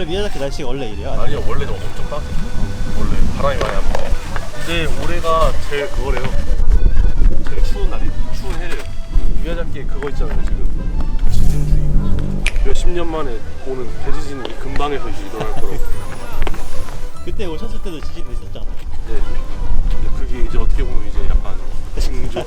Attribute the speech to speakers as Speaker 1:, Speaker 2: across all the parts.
Speaker 1: 원래 미야자키 날씨가 원래 이래요?
Speaker 2: 아니요 원래도 엄청 따뜻해 원래 바람이 많이 안 불어 근데 올해가 제일 그거래요. 제일 추운 날이 추운 해래요 미야자키에 그거 있잖아요 지금. 지진주의 몇십 년 만에 오는 대지진이 이제 일어날 거라고.
Speaker 1: 그때 오셨을 때도 지진이 있었잖아요.
Speaker 2: 네. 근데 그게 이제 어떻게 보면 이제 약간 징조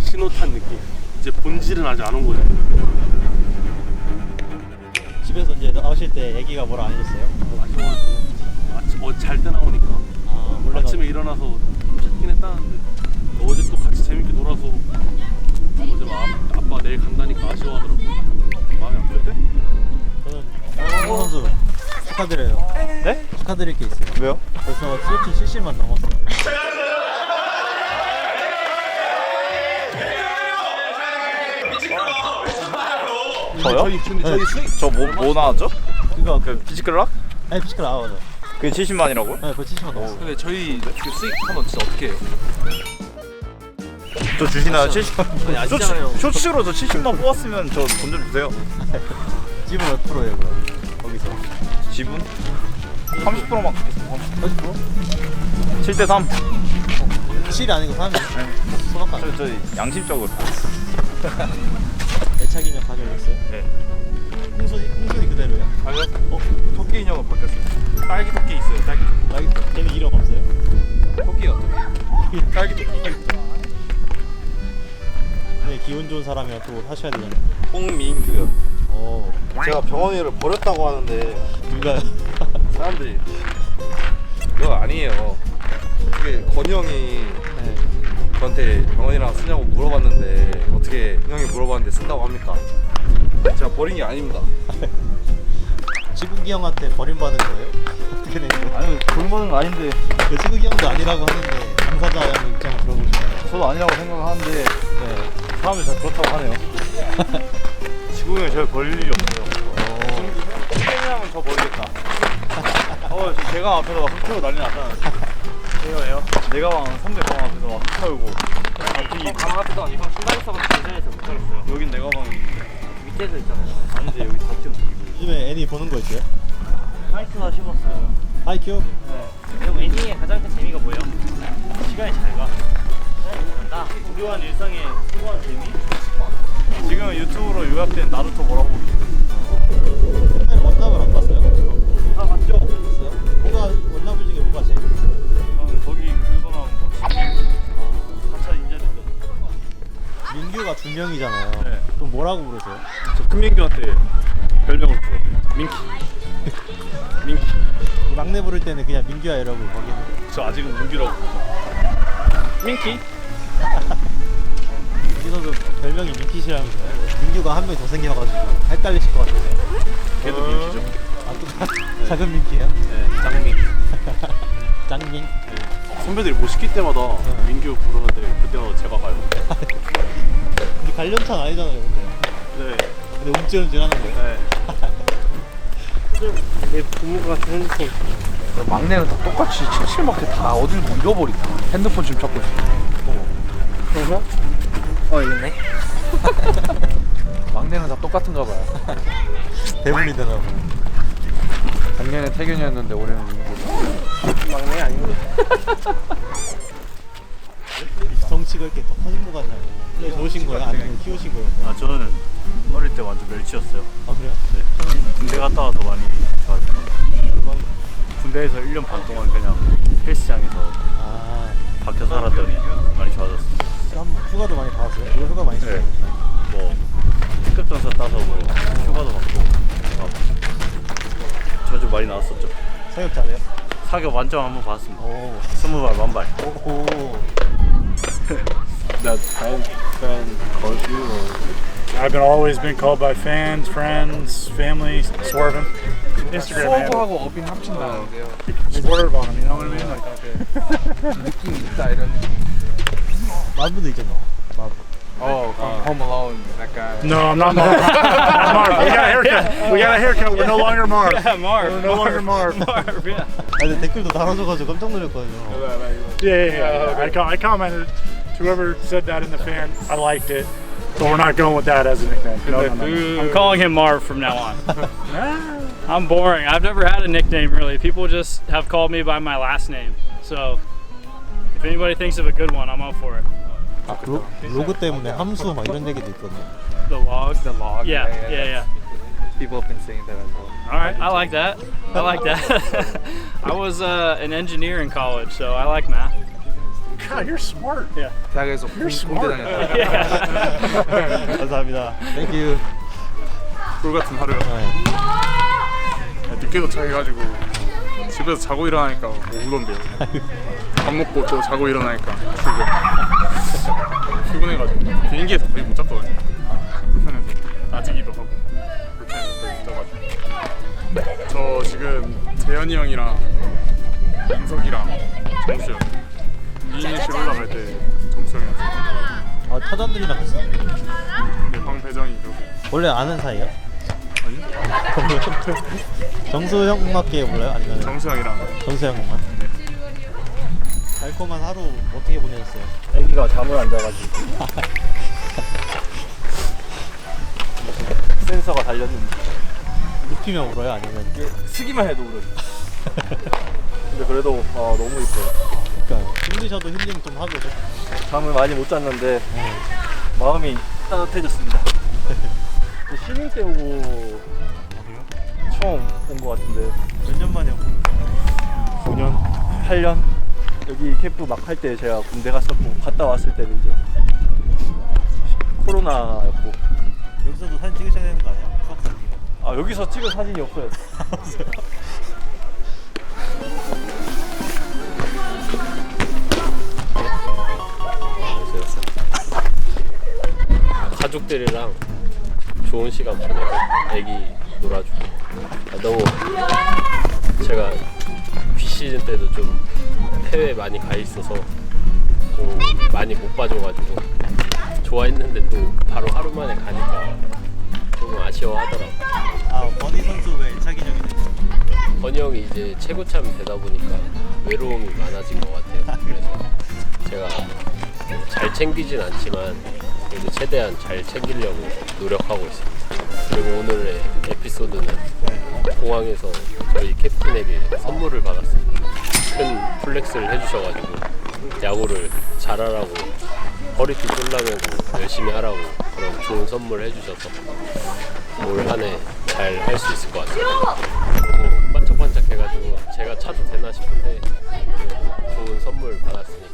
Speaker 2: 신호탄 느낌. 이제 본질은 아직 안 온 거죠
Speaker 1: 집에서 이제 나오실 때 애기가 뭐라 안 해줬어요?
Speaker 2: 아침 어잘 때 나오니까
Speaker 1: 아 원래
Speaker 2: 아침에 일어나서 좀 찾긴 했다는데 어제 또 같이 재밌게 놀아서 어제 막 아- 아빠 내일 간다니까 아쉬워하더라고 마음이 안 풀렸대?
Speaker 1: 저는 황 선수 축하드려요.
Speaker 3: 네?
Speaker 1: 축하드릴 게 있어요.
Speaker 3: 왜요?
Speaker 1: 벌써 스위치 70만 넘었어요.
Speaker 3: 저요?
Speaker 2: 저희 근데 저희 수익
Speaker 3: 저뭐 뭐 나왔죠?
Speaker 1: 그거
Speaker 3: 그 피지컬락?
Speaker 1: 아니 피지컬 아워죠.
Speaker 3: 그게 70만이라고요?
Speaker 1: 네, 벌써 70만 넘었어요.
Speaker 2: 근데 저희 그 수익 한번 진짜 어떻게 해요?
Speaker 3: 저 주시나요? 70만
Speaker 2: 아니, 아시잖아요.
Speaker 3: 쇼츠로 저 70만 뽑았으면 저 돈 좀 주세요
Speaker 1: 지분 몇 프로예요 그럼? 거기서
Speaker 3: 지분? 30%만 갚겠습니다
Speaker 1: 30%?
Speaker 3: 7대 3
Speaker 1: 7이 아니고 3이? 소박한
Speaker 3: 저, 저 양심적으로
Speaker 1: 애착 인형 가져오셨어요?
Speaker 3: 네
Speaker 1: 홍순이, 홍순이 그대로요?
Speaker 3: 아니요 어? 토끼 인형은 바뀌었어요 딸기 토끼 있어요 딸기
Speaker 1: 나 걔는 이름 없어요?
Speaker 3: 토끼요 토끼 딸기 토끼
Speaker 1: 네, 기분 좋은 사람이랑 또 하셔야 되잖아요.
Speaker 3: 홍민규요
Speaker 1: 오,
Speaker 4: 제가 병원이를 버렸다고 하는데
Speaker 1: 누가
Speaker 4: 사람들이 그거 아니에요. 형이
Speaker 1: 네.
Speaker 4: 저한테 병원이랑 쓰냐고 물어봤는데 어떻게 형이 물어봤는데 쓴다고 합니까? 제가 버린 게 아닙니다.
Speaker 1: 지국이 형한테 버림받은 거예요? 어떻게 된 거예요?
Speaker 3: 아니 돌보는 거 아닌데
Speaker 1: 그 지국이 형도 아니라고 하는데 당사자 형 입장 들어보시나요?
Speaker 3: 저도 아니라고 생각하는데
Speaker 1: 네.
Speaker 3: 사람들이 다 그렇다고 하네요 지국이 형이 제가 버릴 일이 없어요 형은 저 버리겠다 어 지금 제가 앞에서 막 흑태우고 난리 났잖아요 왜요 왜요? 내가 왕 선배 방 앞에서 막 흑태우고
Speaker 2: 이 가방 앞에다 이방 신발 있어가지고 괜찮아서 못 살았어요
Speaker 3: 여긴 내 가 방이
Speaker 2: 밑에서 있잖아요
Speaker 3: 아닌데 여기 다 띄워서
Speaker 1: 요즘에 애니 보는 거 있어요?
Speaker 2: 하이트나 심었어요
Speaker 1: 하이큐?
Speaker 2: 그리고 애니의 가장 큰 재미가 뭐예요? 시간이 잘 가. 시간이 잘 간다. 고요한 일상에 소소한 재미?
Speaker 3: 지금 유튜브로 요약된 나루토 몰아보기
Speaker 1: 민규가 두 명이잖아요.
Speaker 3: 네.
Speaker 1: 그럼 뭐라고 부르세요?
Speaker 2: 저 큰민규한테 별명을 불러. 민키. 민키.
Speaker 1: 막내 부를 때는 그냥 민규야 이러고 거기는
Speaker 2: 저 아직은 민규라고. 민키?
Speaker 1: 민규 선수 별명이 민키시라면서요? 민규가 한 명 더 생겨가지고 헷갈리실 것 같아서
Speaker 2: 걔도 민키죠.
Speaker 1: 아, 또 작은 민키예요?
Speaker 2: 네, 짱민.
Speaker 1: 짱민?
Speaker 2: 선배들이 뭐 시킬 때마다
Speaker 1: 네.
Speaker 2: 민규 부르는데 그때마다 제가 가요.
Speaker 1: 근데 관련차는 아니잖아요 근데
Speaker 2: 네.
Speaker 1: 근데 움찔움찔 하는 거예요?
Speaker 2: 네. 내 부모가 같은 핸드폰.
Speaker 5: 막내는 다 똑같이 칠칠맞게 다 어딜 뭐 잃어버린다 핸드폰 지금 찾고 있어
Speaker 2: 어 있네.
Speaker 5: 막내는 다 똑같은가 봐요
Speaker 1: 봐
Speaker 5: 작년에 태균이었는데 올해는 민규
Speaker 2: 막내 아니고.
Speaker 1: 덩치가 이렇게 더 커진 것 같냐고. 원래 좋으신 거예요? 아니면 키우신 거예요?
Speaker 3: 아 저는 어릴 때 완전 멸치였어요.
Speaker 1: 아 그래요?
Speaker 3: 군대 갔다 와서 많이 좋아졌어요. 군대에서 1년 반 동안 그냥 헬스장에서
Speaker 1: 아.
Speaker 3: 박혀 살았더니 많이 좋아졌어요.
Speaker 1: 한번 휴가도 많이 받았어요? 이거 휴가 많이
Speaker 3: 네. 뭐 특급전사 따서 뭐 휴가도 받고 막 자주 많이 나왔었죠.
Speaker 1: 사격 잘해요?
Speaker 3: 사격 완전 한번 받았습니다.
Speaker 1: 오.
Speaker 3: 스무 발 만발.
Speaker 1: 오호
Speaker 2: That fan fan calls you or
Speaker 6: I've been always been called by fans, friends, family, swerving. Instagram handle.
Speaker 5: 서브하고 어빈 합친다는데요
Speaker 6: Swerve on them, you know what I mean? Like,
Speaker 5: 느낌이 있다 이런 느낌
Speaker 1: 마블도 있잖아 마블
Speaker 5: 어 from Home Alone that guy
Speaker 6: no, I'm not Marv. not Marv. We got a haircut. We got a haircut. We're no longer Marv. We're no longer Marv.
Speaker 1: 아 근데 댓글도 달아줘가지고 깜짝 놀랐거든요
Speaker 6: Yeah, yeah, yeah. I, com- I commented. to Whoever said that in the fan, I liked it. So we're not going with that as a nickname. No, no, no.
Speaker 7: I'm calling him Marv from now on. I'm boring. I've never had a nickname really. People just have called me by my last name. So if anybody thinks of a good one, I'm up for it.
Speaker 1: 아, 로, 로그 때문에 함수 막 이런 얘기도 있거든요.
Speaker 7: The log.
Speaker 8: The log.
Speaker 7: Yeah, yeah, yeah.
Speaker 8: People have been saying that as well.
Speaker 7: All right, I like that. I like that. I was uh, an engineer in college, so I like math.
Speaker 6: God, you're smart.
Speaker 8: 대학에서 공- 공대 다녔다.
Speaker 7: Yeah.
Speaker 1: 감사합니다. 땡큐.
Speaker 2: 꿀 같은 하루요.
Speaker 1: 네.
Speaker 2: 늦게 도착해가지고 집에서 자고 일어나니까 오후던데요. 밥 먹고 또 자고 일어나니까 출근.
Speaker 1: 원래 아는 사이예요?
Speaker 2: 아니
Speaker 1: 정수 형밖에 몰라요? 아니면
Speaker 2: 정수 형이랑
Speaker 1: 정수 형만? 달콤한 하루 어떻게 보내셨어요?
Speaker 7: 애기가 잠을 안 자가지고 센서가 달렸는데
Speaker 1: 눕히면 울어요? 아니면
Speaker 7: 쓰기만 해도 울어요. 근데 그래도 아, 너무 이뻐요.
Speaker 1: 그러니까 힘드셔도 힐링 좀 하고
Speaker 7: 잠을 많이 못 잤는데 마음이 따뜻해졌습니다. 저 신인 때 오고 처음 온 것 같은데
Speaker 1: 몇 년 만에
Speaker 7: 5년, 8년 여기 캠프 막 할 때 제가 군대 갔었고 갔다 왔을 때는 이제 코로나였고
Speaker 1: 여기서도 사진 찍으셔야 되는 거 아니야? 추억 사진.
Speaker 7: 아 여기서 찍은 사진이 없어요.
Speaker 9: 가족들이랑 좋은 시간 보내고 애기 놀아주고. 아, 너무 제가 비 시즌 때도 좀 해외 많이 가 있어서 좀 많이 못 봐줘가지고 좋아했는데 또 바로 하루 만에 가니까 조금 아쉬워하더라고
Speaker 1: 아, 버니 선수 왜 인형이 됐죠?
Speaker 9: 건이 형이 이제 최고참 되다 보니까 외로움이 많아진 것 같아요. 그래서 제가 잘 챙기진 않지만 그래도 최대한 잘 챙기려고 노력하고 있습니다. 그리고 오늘의 에피소드는 공항에서 저희 캡틴에게 선물을 받았습니다. 큰 플렉스를 해주셔가지고 야구를 잘하라고 허리띠 쫄라매고 열심히 하라고 그런 좋은 선물 해주셔서 올 한 해 잘 할 수 있을 것 같아요. 너무 반짝반짝해가지고 제가 차도 되나 싶은데 좋은 선물 받았으니까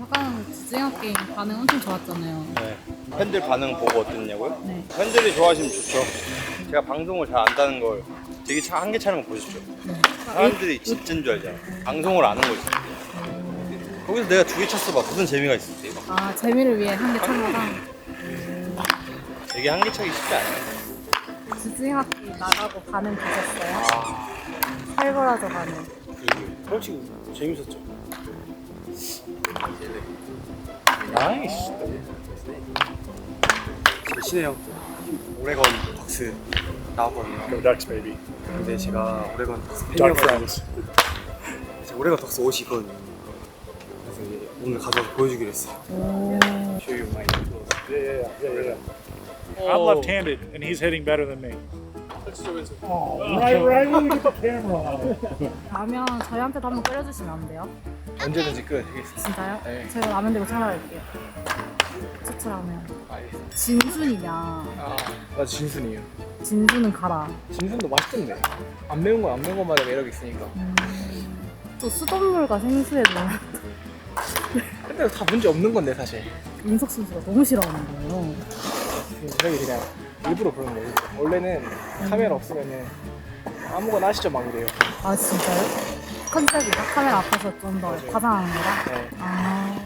Speaker 10: 약간 지징어 게임 반응 엄청 좋았잖아요.
Speaker 3: 팬들 반응 보고 어땠냐고요?
Speaker 10: 네.
Speaker 3: 팬들이 좋아하시면 좋죠. 제가 방송을 잘 안다는 걸 되게 차, 한 개차례만 보셨죠? 사람들이 진짜인 줄 알잖아. 방송을 아는 거지. 거기서 내가 두개 찼어 봐. 무슨 재미가 있었지?
Speaker 10: 아 재미를 위해 한개찬 거다.
Speaker 3: 되게 한개 차기 쉽지 않아요.
Speaker 10: 게임 나가고 반응 보셨어요? 살벌하죠 반응.
Speaker 3: 솔직히 재밌었죠.
Speaker 7: 나이스.
Speaker 3: 신혜영 오레건 덕스 나왔거든요.
Speaker 6: Go Ducks, baby.
Speaker 3: 근데 제가 오레건 덕스
Speaker 6: Duck
Speaker 3: 팬이어가지고
Speaker 6: friends.
Speaker 3: 제가 오레건 덕스 옷이 있거든요. 그래서 이제 오늘 가져와서 보여주기로 했어요. Show you my clothes.
Speaker 6: Yeah, yeah, yeah, yeah. yeah. I'm left-handed, and he's hitting better than me. Oh, right, right. When you get the camera on.
Speaker 10: 라면 저희한테도 한번 끓여주시면 안 돼요?
Speaker 8: 언제든지 끝.
Speaker 10: 진짜요?
Speaker 8: 네.
Speaker 10: 제가 라면 되고 찾아갈게요. 추출하면. 진순이냐?
Speaker 8: 아, 나 진순이에요.
Speaker 10: 진순은 가라.
Speaker 8: 진순도 맛있던데. 안 매운 건 안 매운 것만의 매력이 있으니까.
Speaker 10: 또 수돗물과 생수에 넣어.
Speaker 8: 근데 다 문제 없는 건데 사실.
Speaker 10: 민석 선수가 너무 싫어하는 거예요.
Speaker 8: 저희 그냥 일부러 그런 거예요. 원래는 카메라 없으면은 아무거나 하시죠 막 이래요.
Speaker 10: 아 진짜요? 컨셉이다? 카메라 앞에서 좀더 과장하는 거다?
Speaker 7: 네.
Speaker 10: 아,